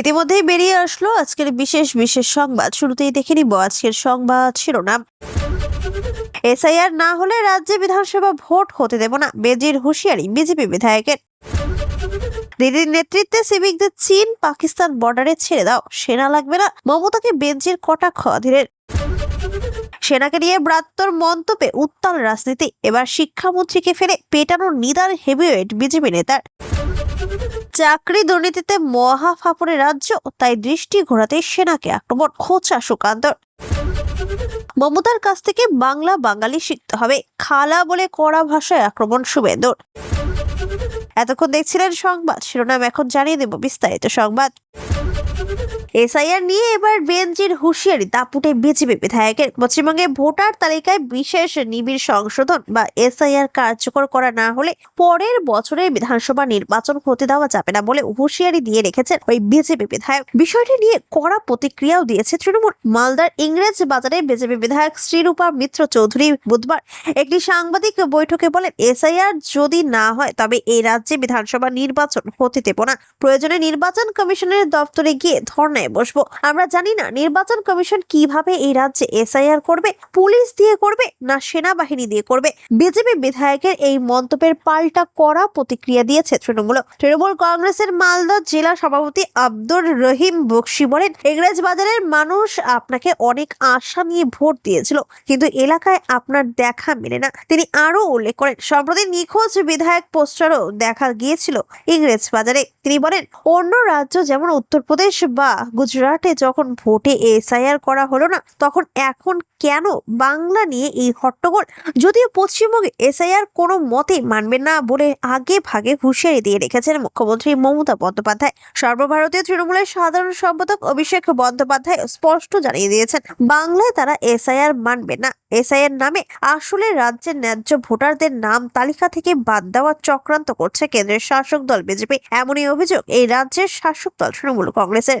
ইতিমধ্যেই বেরিয়ে আসলো আজকের বিশেষ বিশেষ সংবাদ। শুরুতেই দেখে নিব আজকের সংবাদ শিরোনাম। এসআইআর না হলে রাজ্যে বিধানসভা ভোট হতে দেব না। বেজির হুঁশিয়ারি বিজেপি বিধায়কের। দিদির নেতৃত্বে সিভিকদের চীন, পাকিস্তান বর্ডারে ছেড়ে দাও। সেনা লাগবে না। মমতাকে বেঞ্জির কটাক্ষ অধীরের। সেনাকে নিয়ে ব্রাত্তর মন্তব্যে উত্তাল রাজনীতি। এবার শিক্ষামন্ত্রীকে ফেলে পেটানোর নিদান হেভিওয়েট বিজেপি নেতার। চাকরি দুর্নীতিতে মহা ফাপড়ে রাজ্য, তাই দৃষ্টি ঘোরাতে সেনাকে আক্রমণ, খোঁচা সুকান্তর মমতার কাছ থেকে বাংলা বাঙালি শিখতে হবে, খালা বলে কড়া ভাষায় আক্রমণ শুভেন্দুর। এতক্ষণ দেখছিলেন সংবাদ, শিরোনাম এখন জানিয়ে দেব বিস্তারিত সংবাদ। এসআইআর নিয়ে এবার বেঞ্জির হুঁশিয়ারি দাপুটে বিজেপি বিধায়কের। পশ্চিমবঙ্গে ভোটার তালিকায় বিশেষ নিবিড় সংশোধন বা এসআইআর কার্যকর করা না হলে পরের বছরের বিধানসভা নির্বাচন হতে দেওয়া যাবে না বলে হুঁশিয়ারি দিয়ে রেখেছেন ওই বিজেপি বিধায়ক। বিষয়টি নিয়ে কড়া প্রতিক্রিয়াও দিয়েছে তৃণমূল। মালদার ইংরেজ বাজারে বিজেপি বিধায়ক শ্রীরূপা মিত্র চৌধুরী বুধবার একটি সাংবাদিক বৈঠকে বলেন, এসআইআর যদি না হয় তবে এই রাজ্যে বিধানসভা নির্বাচন হতে দেব না। প্রয়োজনে নির্বাচন কমিশনের দপ্তরে গিয়ে ধর্নায় বসবো। আমরা জানি না নির্বাচন কমিশন কীভাবে এই রাজ্যে এসআইআর করবে, পুলিশ দিয়ে করবে না সেনাবাহিনী দিয়ে করবে। বিজেপি বিধায়কের এই মন্তব্যের পাল্টা করা প্রতিক্রিয়া দিয়েছে তৃণমূল। তৃণমূল কংগ্রেসের মালদা জেলা সভাপতি আব্দুর রহিম বক্সি বলেন ইংরেজ বাজারের মানুষ আপনাকে অনেক আশা নিয়ে ভোট দিয়েছিল, কিন্তু এলাকায় আপনার দেখা মেলে না। তিনি আরও উল্লেখ করেন, সম্প্রতি নিখোঁজ বিধায়ক পোস্টারও দেখা গিয়েছিল ইংরেজ বাজারে তিনি বলেন, অন্য রাজ্য যেমন উত্তরপ্রদেশ বা গুজরাটে যখন ভোটে এসআইআর করা হলো না, তখন এখন কেন বাংলা নিয়ে এই হট্টগোল? যদিও পশ্চিমবঙ্গে এসআইআর কোনো মতে মানবে না বলে আগে ভাগে হুঁশিয়ারি দিয়ে রেখেছেন মুখ্যমন্ত্রী মমতা বন্দ্যোপাধ্যায়। সর্বভারতীয় তৃণমূলের সাধারণ সম্পাদক অভিষেক বন্দ্যোপাধ্যায় স্পষ্ট জানিয়ে দিয়েছেন, বাংলায় তারা এসআইআর মানবে না। এসআইআর নামে আসলে রাজ্যের ন্যায্য ভোটারদের নাম তালিকা থেকে বাদ দেওয়ার চক্রান্ত করছে কেন্দ্রের শাসক দল বিজেপি। এমনই অভিযোগ এই রাজ্যের শাসক দল তৃণমূল কংগ্রেসের।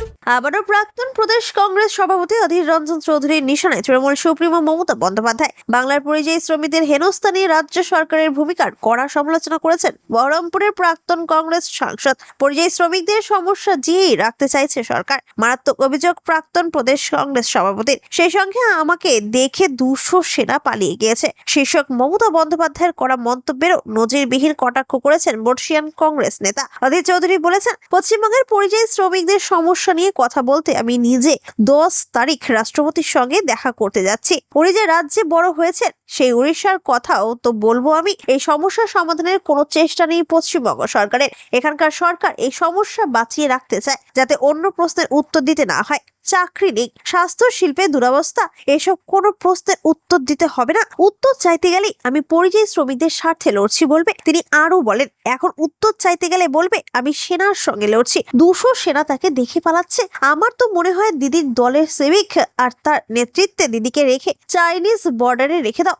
আবারও প্রাক্তন প্রদেশ কংগ্রেস সভাপতি অধীর রঞ্জন চৌধুরীর নিশানায় তৃণমূল সুপ্রিমো মমতা বন্দ্যোপাধ্যায় বাংলার পরিযায়ী শ্রমিকদের হেনস্থা নিয়ে রাজ্য সরকারের ভূমিকার কড়া সমালোচনা করেছেন বহরমপুরের প্রাক্তন কংগ্রেস সাংসদ। পরিযায়ী শ্রমিকদের সমস্যা জিয়েই রাখতে চাইছে সরকার। মারাত্মক অভিযোগ প্রাক্তন প্রদেশ কংগ্রেস সভাপতির। সেই সঙ্গে আমাকে দেখে দুশো সেনা পালিয়ে গিয়েছে। শীর্ষক মমতা বন্দ্যোপাধ্যায়ের করা মন্তব্যেরও নজিরবিহীন কটাক্ষ করেছেন বর্ষিয়ান কংগ্রেস নেতা। অধীর চৌধুরী বলেছেন, পশ্চিমবঙ্গের পরিযায়ী শ্রমিকদের সমস্যা নিয়ে কথা বলতে আমি নিজে দশ তারিখ রাষ্ট্রপতির সঙ্গে দেখা করতে যাচ্ছি। উনি যে রাজ্যে বড় হয়েছেন সেই উড়িষ্যার কথাও তো বলব আমি, এই সমস্যা সমাধানের কোনো চেষ্টা নেই পশ্চিমবঙ্গ সরকারের। এখানকার সরকার এই সমস্যা বাঁচিয়ে রাখতে চায়, যাতে অন্য প্রশ্নের উত্তর দিতে না হয়। চাকরি নেই, স্বাস্থ্য, শিল্পে দুরবস্থা, এসব কোনো প্রশ্নের উত্তর দিতে হবে না। উত্তর চাইতে গেলে আমি পরিযায়ী শ্রমিকদের স্বার্থে লড়ছি বলবে, তিনি আরও বলেন, এখন উত্তর চাইতে গেলে বলবে, আমি সেনার সঙ্গে লড়ছি। দুশো সেনা তাকে দেখে পালাচ্ছে। আমার তো মনে হয় দিদির দলের সেবিক আর তার নেতৃত্বে দিদিকে রেখে চাইনিজ বর্ডারে রেখে দাও।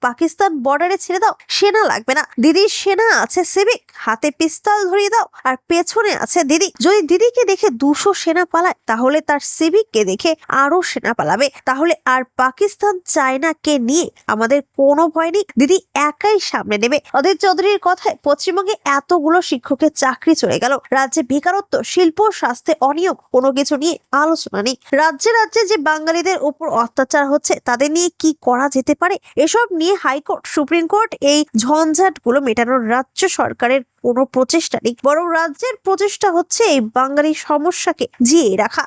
পাকিস্তান বর্ডারে ছেড়ে দাও। সেনা লাগবে না। দিদির সেনা আছে সেবিক হাতে পিস্তল ধরিয়ে দাও। আর পেছনে আছে দিদি। যদি দিদিকে দেখে দুশো সেনা পালায়, তাহলে তার সিভিককে দেখে আরও সেনা পালাবে। তাহলে আর পাকিস্তান চায়নাকে নিয়ে। আমাদের কোনো ভয় নেই। দিদি একাই সামনে নেবে। অধীর চৌধুরীর কথায় পশ্চিমবঙ্গে এতগুলো শিক্ষকের চাকরি চলে গেল। রাজ্যে বেকারত্ব, শিল্প, স্বাস্থ্যে অনিয়ম, কোনো কিছু নিয়ে আলোচনা নেই। রাজ্যে রাজ্যে যে বাঙালিদের উপর অত্যাচার হচ্ছে, তাদের নিয়ে কি করা যেতে পারে? এসব নিয়ে হাইকোর্ট, সুপ্রিম কোর্ট এই ঝঞ্ঝাটগুলো মেটানোর রাজ্য সরকারের কোনো প্রচেষ্টা নেই, বরং রাজ্যের প্রচেষ্টা হচ্ছে এই বাঙালি সমস্যাকে জিয়ে রাখা।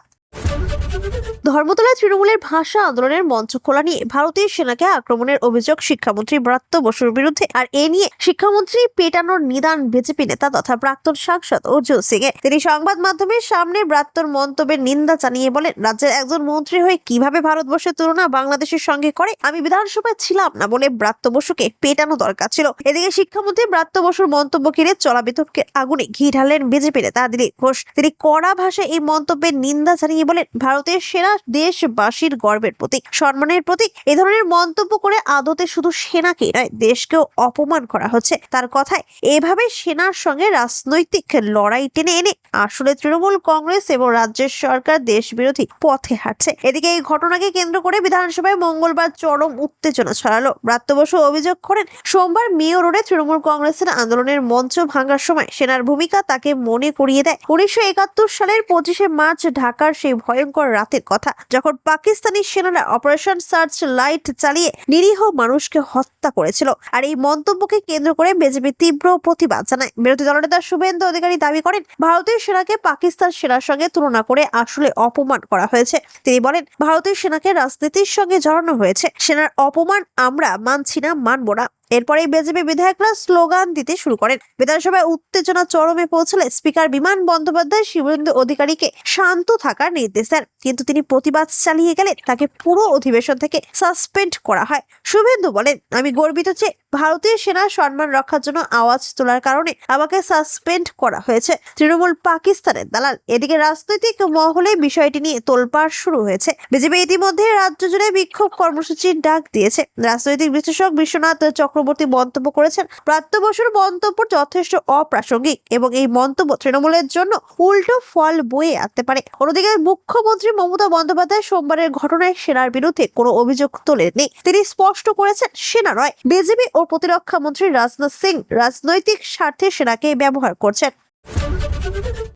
ধর্মতলায় তৃণমূলের ভাষা আন্দোলনের মঞ্চ খোলা নিয়ে ভারতীয় সেনাকে আক্রমণের অভিযোগ শিক্ষামন্ত্রী ব্রাত্য বসুর বিরুদ্ধে, আর এ নিয়ে শিক্ষামন্ত্রী পেটানোর নিদান বিজেপি নেতা তথা প্রাক্তন সাংসদ অর্জুন সিং এ তিনি সংবাদ মাধ্যমের সামনে ব্রাত্যর মন্তব্যের নিন্দা জানিয়ে বলেন, রাজ্যের একজন মন্ত্রী হয়ে কীভাবে ভারতবর্ষের তুলনা বাংলাদেশের সঙ্গে করে, আমি বিধানসভায় ছিলাম না, বলে ব্রাত্য বসুকে পেটানো দরকার ছিল। এদিকে শিক্ষামন্ত্রী ব্রাত্য বসুর মন্তব্য ঘিরে চলা বিতর্কের আগুনে ঘি ঢালেন বিজেপি নেতা দিলীপ ঘোষ। তিনি কড়া ভাষায় এই মন্তব্যের নিন্দা জানিয়ে বলেন ভারতের সেনা দেশবাসীর গর্বের প্রতীক, সম্মানের প্রতীক। এ ধরনের মন্তব্য করে আদতে শুধু সেনাকেই নয়, দেশকেও অপমান করা হচ্ছে। তার কথায়, এভাবে সেনার সঙ্গে রাজনৈতিক লড়াই টেনে এনে আসলে তৃণমূল কংগ্রেস এবং রাজ্যের সরকার দেশ বিরোধী পথে হাঁটছে। এদিকে এই ঘটনাকে কেন্দ্র করে বিধানসভায় মঙ্গলবার চরম উত্তেজনা ছড়ালো। ব্রাত্য বসু অভিযোগ করেন, সোমবার মেয়র রোডে তৃণমূল কংগ্রেসের আন্দোলনের মঞ্চ ভাঙার সময় সেনার ভূমিকা তাকে মনে করিয়ে দেয়। উনিশশো একাত্তর সালের পঁচিশে মার্চ ঢাকার সেই ভয়ঙ্কর রাতের কথা। যখন পাকিস্তানি সেনারা অপারেশন সার্চ লাইট চালিয়ে নিরীহ মানুষকে হত্যা করেছিল আর এই মন্তব্যকে কেন্দ্র করে বিজেপি তীব্র প্রতিবাদ জানায়। বিরোধী দলনেতা শুভেন্দু অধিকারী দাবি করেন, ভারতীয় সেনাকে পাকিস্তান সেনার সঙ্গে তুলনা করে আসলে অপমান করা হয়েছে। তিনি বলেন, ভারতীয় সেনাকে রাজনীতির সঙ্গে জড়ানো হয়েছে। সেনার অপমান আমরা মানছি না, মানব না। এরপরে বিজেপি বিধায়করা স্লোগান দিতে শুরু করেন। বিধানসভায় উত্তেজনা চরমে পৌঁছলে স্পিকার বিমান বন্দ্যোপাধ্যায় শিবেন্দু অধিকারীকে শান্ত থাকার নির্দেশ দেন। কিন্তু তিনি প্রতিবাদ চালিয়ে গেলে তাকে পুরো অধিবেশন থেকে সাসপেন্ড করা হয়। শুভেন্দু বলেন, আমি গর্বিত যে ভারতীয় সেনার সম্মান রক্ষার জন্য আওয়াজ তোলার কারণে আমাকে সাসপেন্ড করা হয়েছে। তৃণমূল পাকিস্তানের দালাল। এদিকে রাজনৈতিক মহলে বিষয়টি নিয়ে তোলপাড় শুরু হয়েছে। বিজেপি ইতিমধ্যে রাজ্য জুড়ে বিক্ষোভ কর্মসূচির ডাক দিয়েছে। রাজনৈতিক বিশ্লেষক বিশ্বনাথ চক্রবর্তী মন্তব্য করেছেন, প্রাপ্ত বসুর মন্তব্য যথেষ্ট অপ্রাসঙ্গিক এবং এই মন্তব্য তৃণমূলের জন্য উল্টো ফল বয়ে আনতে পারে। অন্যদিকে মুখ্যমন্ত্রী মমতা বন্দ্যোপাধ্যায় সোমবারের ঘটনায় সেনার বিরুদ্ধে কোনো অভিযোগ তোলেননি। তিনি স্পষ্ট করেছেন, সেনা নয়, বিজেপি ও প্রতিরক্ষা মন্ত্রী রাজনাথ সিং রাজনৈতিক স্বার্থে সেনাকে ব্যবহার করছেন।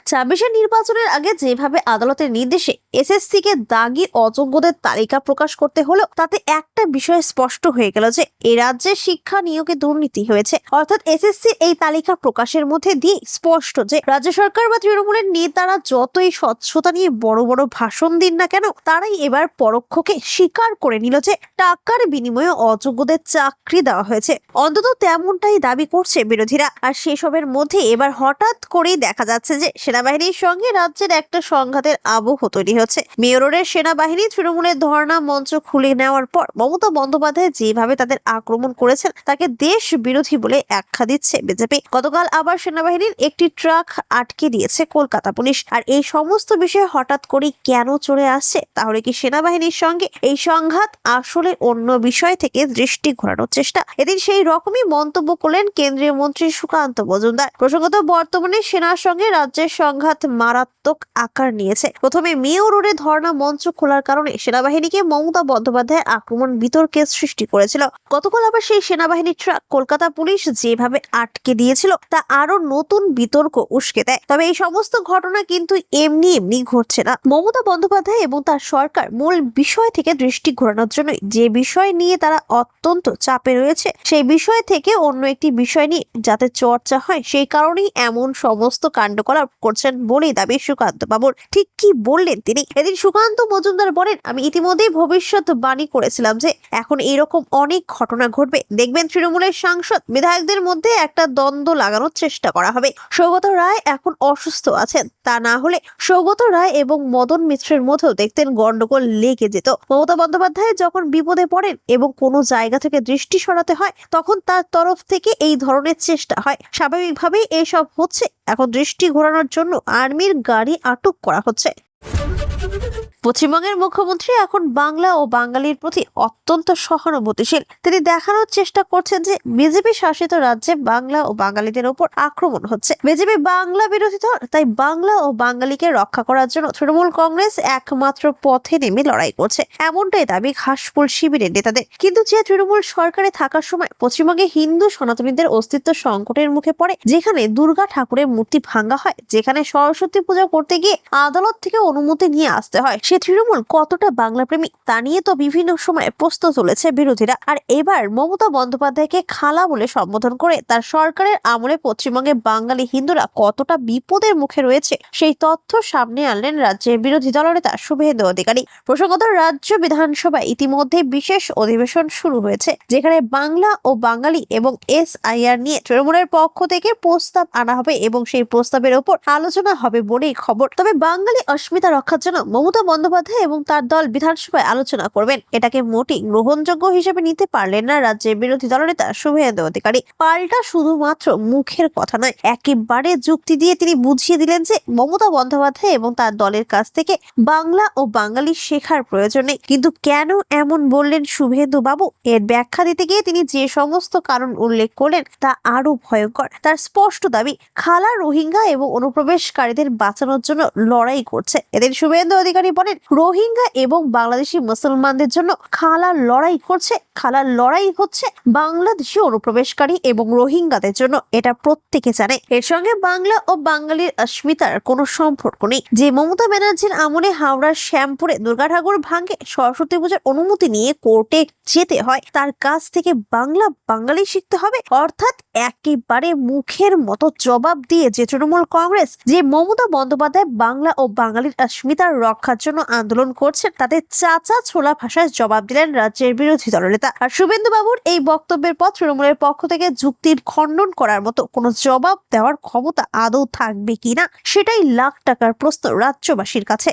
ছাব্বিশের নির্বাচনের আগে যেভাবে আদালতের নির্দেশে এসএসসি কে দাগি অযোগ্যদের তালিকা প্রকাশ করতে হলো তাতে একটা বিষয় স্পষ্ট হয়ে গেল যে এ রাজ্যে শিক্ষা নিয়োগে দুর্নীতি হয়েছে। অর্থাৎ এসএসসি এই তালিকা প্রকাশের মধ্যে দিয়ে স্পষ্ট যে রাজ্য সরকার বা তৃণমূলের নেতারা যতই স্বচ্ছতা নিয়ে বড় বড় ভাষণ দিন না কেন, তারাই এবার পরোক্ষকে স্বীকার করে নিল যে টাকার বিনিময়ে অযোগ্যদের চাকরি দেওয়া হয়েছে। অন্তত তেমনটাই দাবি করছে বিরোধীরা। আর সেসবের মধ্যে এবার হঠাৎ করেই দেখা যাচ্ছে যে সেনাবাহিনীর সঙ্গে রাজ্যের একটা সংঘাতের আবহ তৈরি হচ্ছে। মেয়রের সেনাবাহিনী তৃণমূলের ধর্ণা মঞ্চ খুলে নেওয়ার পর মমতা বন্দ্যোপাধ্যায় যেভাবে তাদের আক্রমণ করেছেন, তাকে দেশ বিরোধী বলে আখ্যা দিচ্ছে বিজেপি। গতকাল আবার সেনাবাহিনীর একটি ট্রাক আটকে দিয়েছে কলকাতা পুলিশ। আর এই সমস্ত বিষয়ে হঠাৎ করেই কেন চলে আসছে? তাহলে কি সেনাবাহিনীর সঙ্গে এই সংঘাত আসলে অন্য বিষয় থেকে দৃষ্টি ঘোরানোর চেষ্টা? এদিন সেই রকমই মন্তব্য করলেন কেন্দ্রীয় মন্ত্রী সুকান্ত মজুমদার। প্রসঙ্গত বর্তমানে সেনার সঙ্গে রাজ্যের সংঘাত মারাত্মক আকার নিয়েছে। প্রথমে মেয় রোডে ধর্ণা মঞ্চ খোলার কারণে সেনাবাহিনীকে মমতা বন্দ্যোপাধ্যায় আক্রমণ বিতর্কের সৃষ্টি করেছিল। গতকাল আবার সেই সেনাবাহিনীর ট্রাক কলকাতা পুলিশ যেভাবে আটকে দিয়েছিল, তা আরও নতুন বিতর্ক উস্কে দেয়। তবে এই সমস্ত ঘটনা কিন্তু এমনি এমনি ঘটছে না। মমতা বন্দ্যোপাধ্যায় এবং তার সরকার মূল বিষয় থেকে দৃষ্টি ঘোরানোর জন্য যে বিষয় নিয়ে তারা অত্যন্ত চাপে রয়েছে, সেই বিষয় থেকে অন্য একটি বিষয় নিয়ে যাতে চর্চা হয়, সেই কারণেই এমন সমস্ত কাণ্ডকলাপ করছেন বলেই দাবি সুকান্ত বাবুর। ঠিক কি বললেন তিনি? এদিন সুকান্ত মজুমদার বলেন, আমি ইতিমধ্যেই ভবিষ্যৎ বাণী করেছিলাম যে এখন এরকম অনেক ঘটনা ঘটবে। দেখবেন তৃণমূলের সাংসদ বিধায়কদের মধ্যে একটা দ্বন্দ্ব লাগানোর চেষ্টা করা হবে। সৌগত রায় এখন অসুস্থ আছেন। তা না হলে সৌগত রায় এবং মদন মিত্রের মধ্যেও দেখতেন গন্ডগোল লেগে যেত। মমতা বন্দ্যোপাধ্যায় যখন বিপদে পড়েন এবং কোনো জায়গা থেকে দৃষ্টি সরাতে হয়, তখন তার তরফ থেকে এই ধরনের চেষ্টা হয়। স্বাভাবিকভাবেই এসব হচ্ছে। এখন দৃষ্টি ঘোরানোর জন্য আর্মির গাড়ি আটক করা হচ্ছে। পশ্চিমবঙ্গের মুখ্যমন্ত্রী এখন বাংলা ও বাঙালির প্রতি অত্যন্ত সহানুভূতিশীল। তিনি দেখানোর চেষ্টা করছেন যে বিজেপি শাসিত রাজ্যে বাংলা ও বাঙালিদের উপর আক্রমণ হচ্ছে। বিজেপি বাংলা বিরোধী দল, তাই বাংলা ও বাঙালিকে রক্ষা করার জন্য তৃণমূল কংগ্রেস একমাত্র পথে নেমে লড়াই করছে। এমনটাই দাবি ঘাসফুল শিবিরের নেতাদের। কিন্তু যে তৃণমূল সরকারে থাকার সময় পশ্চিমবঙ্গে হিন্দু সনাতনীদের অস্তিত্ব সংকটের মুখে পড়ে, যেখানে দুর্গা ঠাকুরের মূর্তি ভাঙ্গা হয়, যেখানে সরস্বতী পূজা করতে গিয়ে আদালত থেকে অনুমতি নিয়ে আসতে হয়, সে তৃণমূল কতটা বাংলা প্রেমী তা নিয়ে তো বিভিন্ন সময় প্রশ্ন তুলেছে বিরোধীরা। আর এবার মমতা বন্দ্যোপাধ্যায়কে খালা বলে সম্বোধন করে তার সরকারের আমলে পশ্চিমবঙ্গে বাঙালি হিন্দুরা কতটা বিপদের মুখে রয়েছে সেই তথ্য সামনে আনলেন রাজ্যের বিরোধী দলনেতা শুভেন্দু অধিকারী। প্রসঙ্গত রাজ্য বিধানসভায় ইতিমধ্যে বিশেষ অধিবেশন শুরু হয়েছে, যেখানে বাংলা ও বাঙালি এবং এসআইআর নিয়ে তৃণমূলের পক্ষ থেকে প্রস্তাব আনা হবে এবং সেই প্রস্তাবের ওপর আলোচনা হবে বলেই খবর। তবে বাঙালি অস্মিতা রক্ষার জন্য মমতা বন্দ্যোপাধ্যায় এবং তার দল বিধানসভায় আলোচনা করবেন। এটাকে মোটেই গ্রহণযোগ্য হিসেবে নিতে পারলেন না রাজ্যের বিরোধী দলনেতা শুভেন্দু অধিকারী। পাল্টা শুধুমাত্র মুখের কথা নয়, একেবারে যুক্তি দিয়ে তিনি বুঝিয়ে দিলেন যে মমতা বন্দ্যোপাধ্যায় এবং তার দলের কাছ থেকে বাংলা ও বাঙালি শেখার প্রয়োজন নেই। কিন্তু কেন এমন বললেন শুভেন্দু বাবু? এর ব্যাখ্যা দিতে গিয়ে তিনি যে সমস্ত কারণ উল্লেখ করলেন তা আরও ভয়ঙ্কর। তার স্পষ্ট দাবি, খালা রোহিঙ্গা এবং অনুপ্রবেশকারীদের বাঁচানোর জন্য লড়াই করছে। এদের শুভেন্দু অধিকারী বলেন রোহিঙ্গা এবং বাংলাদেশি মুসলমানদের জন্য খালা লড়াই করছে। খালা লড়াই হচ্ছে বাংলাদেশি অনুপ্রবেশকারী এবং রোহিঙ্গাদের জন্য। এটা প্রত্যেকে জানে। এর সঙ্গে বাংলা ও বাঙালির অস্মিতার কোনো সম্পর্ক নেই। যে মমতা ব্যানার্জির আমলে হাওড়ার শ্যামপুরে দুর্গা ঠাকুর ভাঙ্গে সরস্বতী পূজার অনুমতি নিয়ে কোর্টে যেতে হয়, তার কাছ থেকে বাংলা বাঙালি শিখতে হবে। অর্থাৎ একেবারে মুখের মতো জবাব দিয়ে যে তৃণমূল কংগ্রেস, যে মমতা বন্দ্যোপাধ্যায় বাংলা ও বাঙালির অস্মিতার রক্ষার জন্য আন্দোলন করছেন তাদের চাচা ছোলা ভাষায় জবাব দিলেন রাজ্যের বিরোধী দলনেতা। আর শুভেন্দু বাবুর এই বক্তব্যের পর তৃণমূলের পক্ষ থেকে যুক্তির খণ্ডন করার মতো কোনো জবাব দেওয়ার ক্ষমতা আদৌ থাকবে কিনা, সেটাই লাখ টাকার প্রশ্ন রাজ্যবাসীর কাছে।